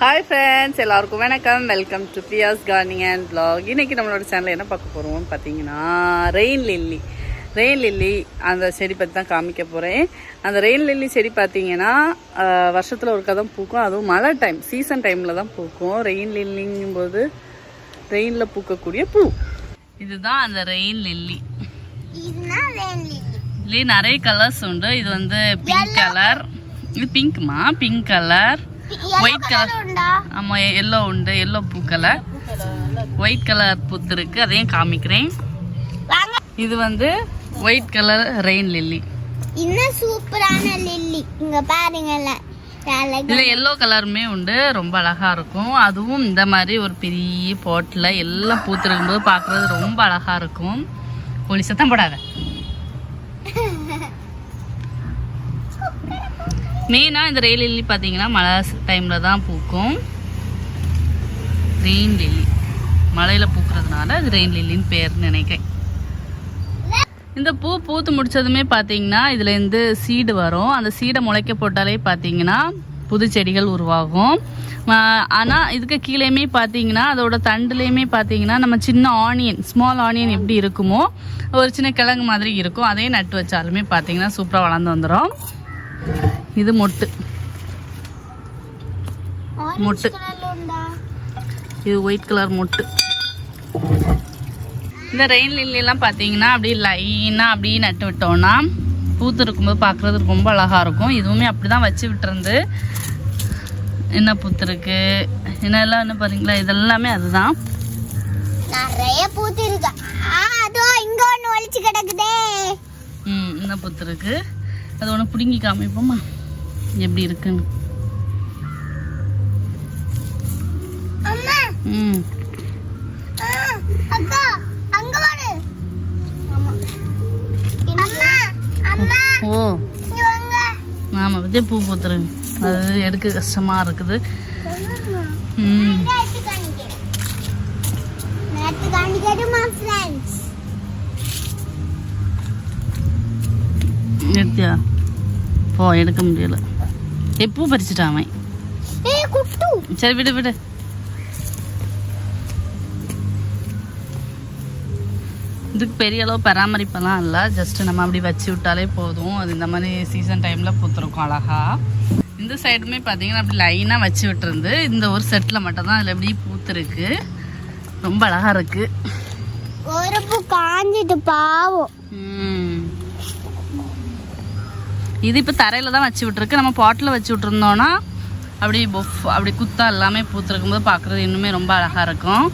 Hi friends எல்லாருக்கும் வணக்கம். Welcome to Priya's corner and vlog. இன்னைக்கு நம்மளோட சேனலில் என்ன பார்க்க போகிறோம்னு பார்த்தீங்கன்னா ரெயின் லில்லி ரெயின் லில்லி அந்த செடி பற்றி தான் காமிக்க போகிறேன் அந்த ரெயின் லில்லி செடி பார்த்தீங்கன்னா வருஷத்தில் ஒருக்கா தான் பூக்கும். அதுவும் மழை டைம் சீசன் டைமில் தான் பூக்கும். ரெயின் லில்லிங்கும்போது ரெயினில் பூக்கக்கூடிய பூ. இதுதான் அந்த ரெயின் லில்லி இதுலேயே நிறைய கலர்ஸ் உண்டு. இது வந்து பிங்க் கலர் இது பிங்க்மா பிங்க் கலர் ஒயிட் கலர் ஆமாம் எல்லோ உண்டு? எல்லோ பூக்களை ஒயிட் கலர் பூத்து இருக்கு. அதையும் காமிக்கிறேன். இது வந்து ஒயிட் கலர் ரெயின் லில்லி இன்னும் சூப்பரான லில்லி இங்க அழகா. இதில் எல்லோ கலருமே உண்டு. ரொம்ப அழகா இருக்கும். அதுவும் இந்த மாதிரி ஒரு பெரிய பாட்டில் எல்லாம் பூத்துருக்கும் போது பார்க்குறது ரொம்ப அழகா இருக்கும். ஒளி சத்தம் போடாத. மெயினாக இந்த ரெயின் லில்லி பார்த்தீங்கன்னா மழை டைமில் தான் பூக்கும். ரெயின் லில்லி மழையில் பூக்கிறதுனால அது ரெயின் லில்லின்னு பேர் நினைக்கிறேன். இந்த பூ பூத்து முடிச்சதுமே பார்த்தீங்கன்னா இதுலேருந்து சீடு வரும். அந்த சீடை முளைக்க போட்டாலே பார்த்தீங்கன்னா புது செடிகள் உருவாகும். ஆனால் இதுக்கு கீழேயுமே பார்த்தீங்கன்னா அதோட தண்டுலேயுமே பார்த்தீங்கன்னா நம்ம சின்ன ஆனியன் ஸ்மால் ஆனியன் எப்படி இருக்குமோ ஒரு சின்ன கிழங்கு மாதிரி இருக்கும். அதையும் நட்டு வச்சாலுமே பார்த்தீங்கன்னா சூப்பராக வளர்ந்து வந்துடும் இது மொட்டு. மொட்டு. இது ஒயிட் கலர் மொட்டு. இந்த ரெயின் லில்லிலாம் பார்த்தீங்கன்னா அப்படியே லைனாக அப்படியே நட்டு விட்டோம்னா பூத்து இருக்கும்போது பார்க்குறதுக்கு ரொம்ப அழகாக இருக்கும். இதுவுமே அப்படி தான் வச்சு விட்டுருந்து என்ன பூத்துருக்கு என்னெல்லாம் என்ன பாருங்களா இதெல்லாமே அதுதான். நிறைய பூத்து இருக்கு. ஆ, அதோ இங்க ஒளிச்சு கிடக்குதே. ம் என்ன பூத்துருக்கு அது ஒன்று பிடுங்கி காமிப்போமா எப்படி இருக்குன்னு அம்மா ம் ஆ, அக்கா அங்க வாடு அம்மா அம்மா அம்மா ஓ இங்க வாங்க ஆமாம் விஜய பூ பூத்துருக்கு அது எடுக்க கஷ்டமாக இருக்குது ம் நேத்து காணிக்கிறேன் நேத்து காணிக்கிறேன் ஃப்ரெண்ட்ஸ் நித்யா போ எடுக்க முடியல எப்போ பறிச்சுட்டான் அவன். சரி விடு விடு. இதுக்கு பெரிய அளவு பராமரிப்பெல்லாம் இல்லை. ஜஸ்ட் நம்ம அப்படி வச்சு விட்டாலே போதும். அது இந்த மாதிரி சீசன் டைமில் பூத்துருக்கும் அழகா. இந்த சைடுமே பார்த்தீங்கன்னா அப்படி லைனாக வச்சு விட்டுருந்து இந்த ஒரு செட்டில் மட்டும்தான் அதில் எப்படி பூத்துருக்கு. ரொம்ப அழகா இருக்கு. ஒரு பூ காஞ்சிட்டு பாவம். ம். இது இப்போ தரையில் தான் வச்சு விட்ருக்கு நம்ம பாட்டில் வச்சு விட்ருந்தோன்னா அப்படி பொஃப் அப்படி குத்தா எல்லாமே பூத்துருக்கும் போது பார்க்குறது இன்னுமே ரொம்ப அழகாக இருக்கும்.